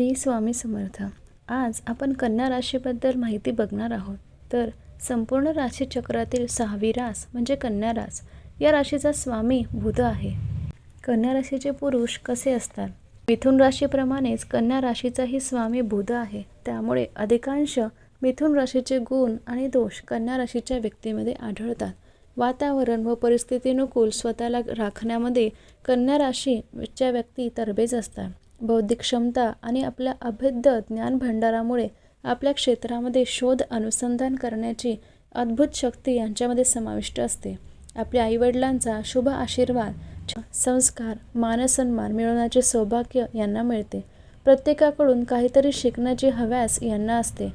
श्री स्वामी समर्थ. आज आपण कन्या राशीबद्दल माहिती बघणार आहोत. तर संपूर्ण राशीचक्रातील सहावी रास म्हणजे कन्या रास. या राशीचा स्वामी बुध आहे. कन्या राशीचे पुरुष कसे असतात? मिथुन राशीप्रमाणेच कन्या राशीचाही स्वामी बुध आहे. त्यामुळे अधिकांश मिथुन राशीचे गुण आणि दोष कन्या राशीच्या व्यक्तीमध्ये आढळतात. वातावरण व परिस्थितीनुकूल स्वतःला राखण्यामध्ये कन्या राशीच्या व्यक्ती तरबेज असतात. बौद्धिक क्षमता आणि आपल्या अभेद्य ज्ञान भंडारामुळे आपल्या क्षेत्रामध्ये शोध अनुसंधान करण्याची अद्भुत शक्ती यांच्यामध्ये समाविष्ट असते. आपल्या आईवडिलांचा शुभ आशीर्वाद संस्कार मानसन्मान मिळवण्याचे सौभाग्य यांना मिळते. प्रत्येकाकडून काहीतरी शिकण्याची हव्यास यांना असते.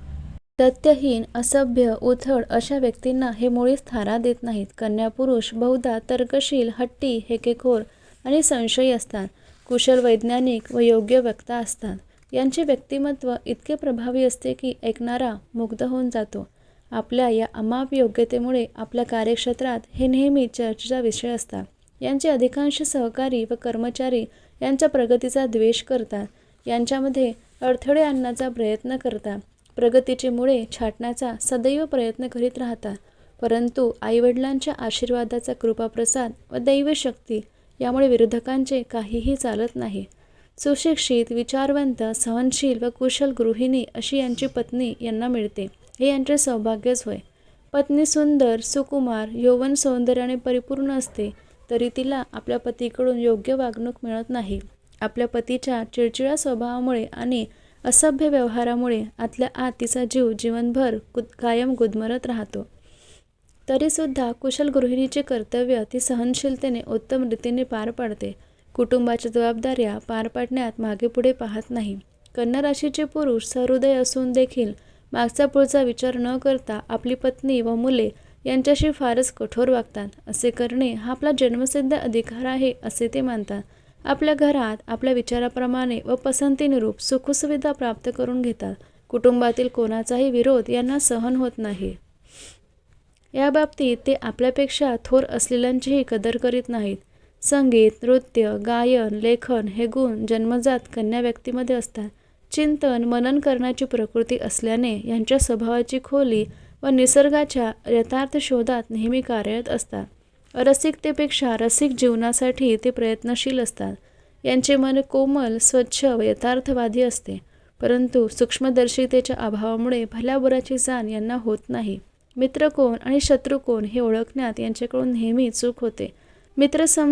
तथ्यहीन असभ्य उथळ अशा व्यक्तींना हे मुळीच थारा देत नाहीत. कन्या पुरुष बहुधा तर्कशील हट्टी हेकेखोर आणि संशयी असतात. कुशल वैज्ञानिक व योग्य वक्ता असतात. यांचे व्यक्तिमत्व इतके प्रभावी असते की ऐकणारा मुग्ध होऊन जातो. आपल्या या अमाप योग्यतेमुळे आपल्या कार्यक्षेत्रात हे नेहमी चर्चेचा विषय असतात. यांचे अधिकांश सहकारी व कर्मचारी यांच्या प्रगतीचा द्वेष करतात. यांच्यामध्ये अडथळे आणण्याचा प्रयत्न करतात. प्रगतीचे मुळे छाटण्याचा सदैव प्रयत्न करीत राहतात. परंतु आईवडिलांच्या आशीर्वादाचा कृपाप्रसाद व दैवशक्ती यामुळे विरोधकांचे काहीही चालत नाही. सुशिक्षित विचारवंत सहनशील व कुशल गृहिणी अशी यांची पत्नी यांना मिळते. हे यांचे सौभाग्यच होय. पत्नी सुंदर सुकुमार यौवन सौंदर्याने परिपूर्ण असते तरी तिला आपल्या पतीकडून योग्य वागणूक मिळत नाही. आपल्या पतीच्या चिडचिडा स्वभावामुळे आणि असभ्य व्यवहारामुळे आतल्या आत तिचा जीव जीवनभर गुद कायम गुदमरत राहतो. तरीसुद्धा कुशल गृहिणीचे कर्तव्य ती सहनशीलतेने उत्तम रीतीने पार पाडते. कुटुंबाच्या जबाबदाऱ्या पार पाडण्यात मागेपुढे पाहत नाही. कन्या राशीचे पुरुष सहृदय असून देखील मागचा पुढचा विचार न करता आपली पत्नी व मुले यांच्याशी फारच कठोर वागतात. असे करणे हा आपला जन्मसिद्ध अधिकार आहे असे ते मानतात. आपल्या घरात आपल्या विचाराप्रमाणे व पसंतीनुरूप सुखसुविधा प्राप्त करून घेतात. कुटुंबातील कोणाचाही विरोध यांना सहन होत नाही. या बाबतीत ते आपल्यापेक्षा थोर असलेल्यांचीही कदर करीत नाहीत. संगीत नृत्य गायन लेखन हे गुण जन्मजात कन्या व्यक्तीमध्ये असतात. चिंतन मनन करण्याची प्रकृती असल्याने यांच्या स्वभावाची खोली व निसर्गाच्या यथार्थ शोधात नेहमी कार्यरत असतात. रसिकतेपेक्षा रसिक जीवनासाठी ते प्रयत्नशील असतात. यांचे मन कोमल स्वच्छ व यथार्थवादी असते. परंतु सूक्ष्मदर्शितेच्या अभावामुळे भल्याबुराची जाण यांना होत नाही. मित्र कोण आणि शत्रू कोण हे ओळखण्यात यांच्याकडून नेहमी चूक होते. मित्र सम